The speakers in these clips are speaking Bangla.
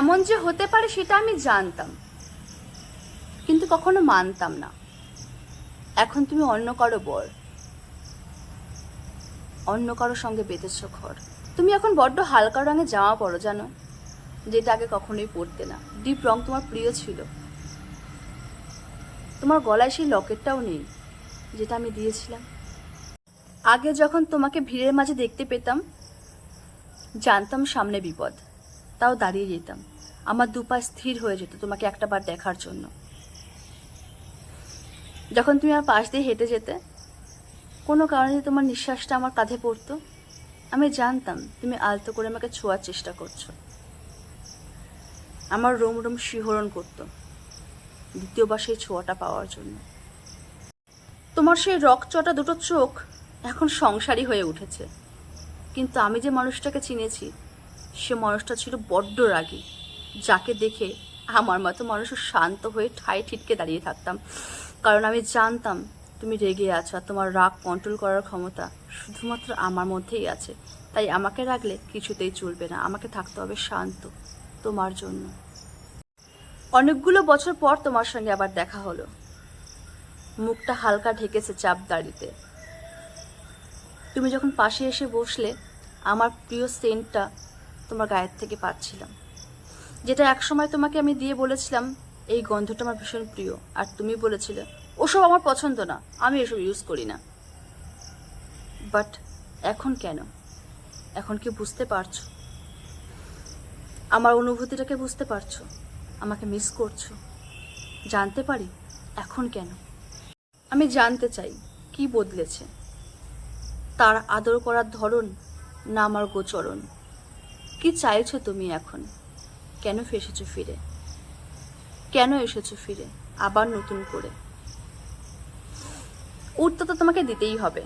এমন যে হতে পারে সেটা আমি জানতাম। কিন্তু কখনো মানতাম না। এখন তুমি অন্য কারও বর। অন্য কারও সঙ্গে বেঁধেছ ঘর। তুমি এখন বড্ড হালকা রঙের জামা পরো, জানো? যেটা আগে কখনোই পরতে না। ডিপ রং তোমার প্রিয় ছিল। তোমার গলায় সেই লকেটটাও নেই, যেটা আমি দিয়েছিলাম। আগে যখন তোমাকে ভিড়ের মাঝে দেখতে পেতাম, জানতাম সামনে বিপদ। তাও দাঁড়িয়ে যেতাম। আমার দুপা স্থির হয়ে যেত তোমাকে একটা বার দেখার জন্য। যখন তুমি আমার পাশ দিয়ে হেঁটে যেতে, কোনো কারণে তোমার নিঃশ্বাসটা আমার কাঁধে পড়তো। আমি জানতাম তুমি আলতো করে আমাকে ছোঁয়ার চেষ্টা করছ। আমার রোম রোম শিহরণ করতো দ্বিতীয়বার সেই ছোঁয়াটা পাওয়ার জন্য। তোমার সেই রকচটা দুটো চোখ এখন সংসারী হয়ে উঠেছে। কিন্তু আমি যে মানুষটাকে চিনেছি সে মানুষটা ছিল বড্ড রাগী। যাকে দেখে আমার মতো মানুষ শান্ত হয়ে ঠাই ঠিটকে দাঁড়িয়ে থাকতাম। কারণ আমি জানতাম তুমি রেগে আছো আর তোমার রাগ কন্ট্রোল করার ক্ষমতা শুধুমাত্র আমার মধ্যেই আছে। তাই আমাকে রাখলে কিছুতেই চলবে না। আমাকে থাকতে হবে শান্ত তোমার জন্য। অনেকগুলো বছর পর তোমার সঙ্গে আবার দেখা হলো। মুখটা হালকা ঢেকেছে চাপ দাড়িতে। তুমি যখন পাশে এসে বসলে, আমার প্রিয় সেন্টটা তোমার গায়ের থেকে পাচ্ছিলাম। যেটা একসময় তোমাকে আমি দিয়ে বলেছিলাম, এই গন্ধটা আমার ভীষণ প্রিয়। আর তুমি বলেছিলে, ওসব আমার পছন্দ না, আমি এসব ইউজ করি না। বাট এখন কেন? এখন কি বুঝতে পারছ? আমার অনুভূতিটাকে বুঝতে পারছ? আমাকে মিস করছ? জানতে পারি? এখন কেন? আমি জানতে চাই, কি বদলেছে? তার আদর করার ধরন না আমার গোচরণ। কি চাইছো তুমি এখন? কেন ফেসেছো ফিরে? কেন এসেছ ফিরে? আবার নতুন করে? উত্তর তো তোমাকে দিতেই হবে।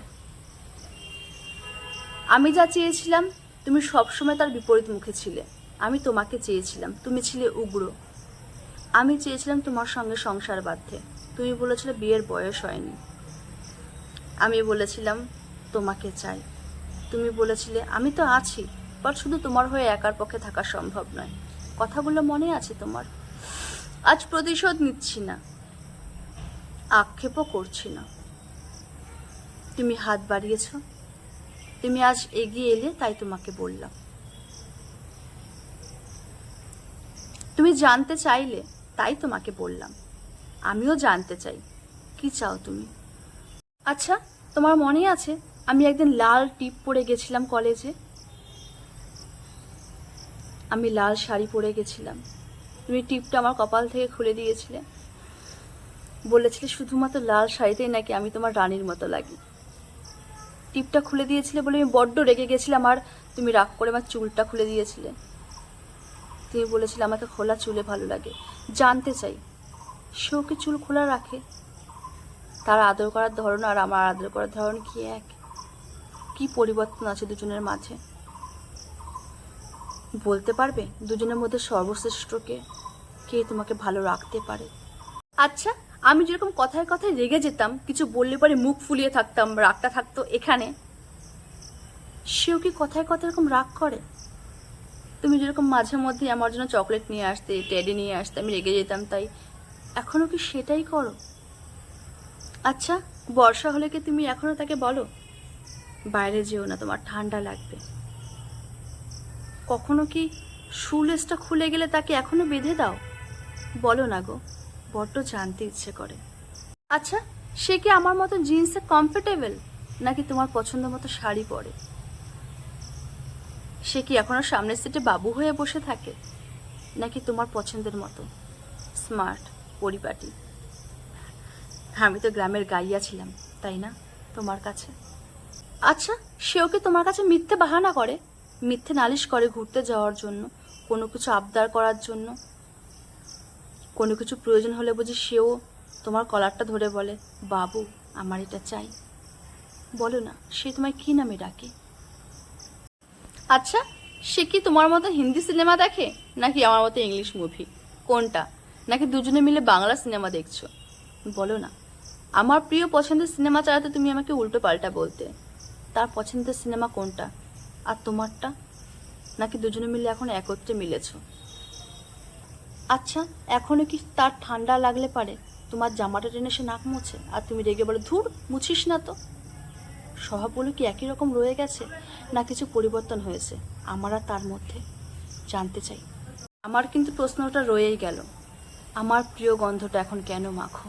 আমি যা চেয়েছিলাম, তুমি সবসময় তার বিপরীত মুখে ছিলে। আমি তোমাকে চেয়েছিলাম, তুমি ছিলে উগ্র। আমি চেয়েছিলাম তোমার সঙ্গে সংসার বাঁধতে। তুমি বলেছিলে বিয়ের বয়স হয়নি। আমি বলেছিলাম, তোমাকে চাই। তুমি বলেছিলে, আমি তো আছি। বাট শুধু তোমার হয়ে একার পক্ষে থাকা সম্ভব নয়। কথাগুলো মনে আছে তোমার। আজ প্রতিশোধ নিচ্ছি না। আক্ষেপও করছি না। তুমি হাত বাড়িয়েছ। তুমি আজ এগিয়ে এলে তাই তোমাকে বললাম। তুমি জানতে চাইলে তাই তোমাকে বললাম। আমিও জানতে চাই। কি চাও তুমি? আচ্ছা তোমার মনে আছে? আমি একদিন লাল টিপ পরে গেছিলাম কলেজে। আমি লাল শাড়ি পরে গেছিলাম। তুমি টিপটা আমার কপাল থেকে খুলে দিয়েছিলে। বলেছিলে শুধুমাত্র লাল শাড়িতেই নাকি আমি তোমার রানীর মতো লাগি। টিপটা খুলে দিয়েছিলে বলে আমি বড্ড রেগে গেছিলাম আর তুমি রাগ করে আমার চুলটা খুলে দিয়েছিলে। তুমি বলেছিলে আমাকে খোলা চুলে ভালো লাগে। জানতে চাই, সেও কি চুল খোলা রাখে? তার আদর করার ধরন আর আমার আদর করার ধরন কি এক? কি পরিবর্তন আছে দুজনের মাঝে? বলতে পারবে? দুজনের মধ্যে সর্বশ্রেষ্ঠকে কে তোমাকে ভালো রাখতে পারে? আচ্ছা আমি যেরকম কথায় কথায় রেগে যেতাম, কিছু বললে পরে মুখ ফুলিয়ে থাকতাম, রাগটা থাকতো এখানে। সেও কি কথায় কথায় এরকম রাগ করে? তুমি যেরকম মাঝে মধ্যে আমার জন্য চকলেট নিয়ে আসতে, টেডি নিয়ে আসতে আমি রেগে যেতাম, তাই এখনও কি সেটাই করো? আচ্ছা বর্ষা হলে কি তুমি এখনও তাকে বলো? বাইরে যেও না, তোমার ঠান্ডা লাগবে। কখনো কি শুলেসটা খুলে গেলে তাকে এখনও বেঁধে দাও? বলো না গো, বড্ড জানতে ইচ্ছে করে। আচ্ছা সে কি আমার মতো জিন্সে কমফোর্টেবল নাকি তোমার পছন্দ মতো শাড়ি পরে? সে কি এখনও সামনের সিটে বাবু হয়ে বসে থাকে? নাকি তোমার পছন্দের মতো? স্মার্ট পরিপাটি। আমি তো গ্রামের গাইয়া ছিলাম, তাই না, তোমার কাছে? আচ্ছা সেও কি তোমার কাছে মিথ্যে বাহানা করে? মিথ্যে নালিশ করে ঘুরতে যাওয়ার জন্য, কোনো কিছু আবদার করার জন্য। কোনো কিছু প্রয়োজন হলে বুঝি সেও তোমার কলারটা ধরে বলে, বাবু, আমার এটা চাই। বলো না, সে তোমায় কী নামে ডাকে? আচ্ছা সে কি তোমার মতো হিন্দি সিনেমা দেখে, নাকি আমার মতো ইংলিশ মুভি? কোনটা? নাকি দুজনে মিলে বাংলা সিনেমা দেখছ? বলো না, আমার প্রিয় পছন্দের সিনেমা চালাতে তুমি আমাকে উল্টো পাল্টা বলতে। তার পছন্দের সিনেমা কোনটা? আর তোমারটা? নাকি দুজনে মিলে এখন একত্রে মিলেছ? আচ্ছা এখনও কি তার ঠান্ডা লাগলে পারে? তোমার জামাটা টেনে সে নাক মোছে, আর তুমি রেগে বলো, ধুর, মুছিস না তো। স্বভাবগুলো কি একই রকম রয়ে গেছে, না কিছু পরিবর্তন হয়েছে? আমার আর তার মধ্যে জানতে চাই। আমার কিন্তু প্রশ্নটা রয়েই গেল। আমার প্রিয় গন্ধটা এখন কেন মাখো?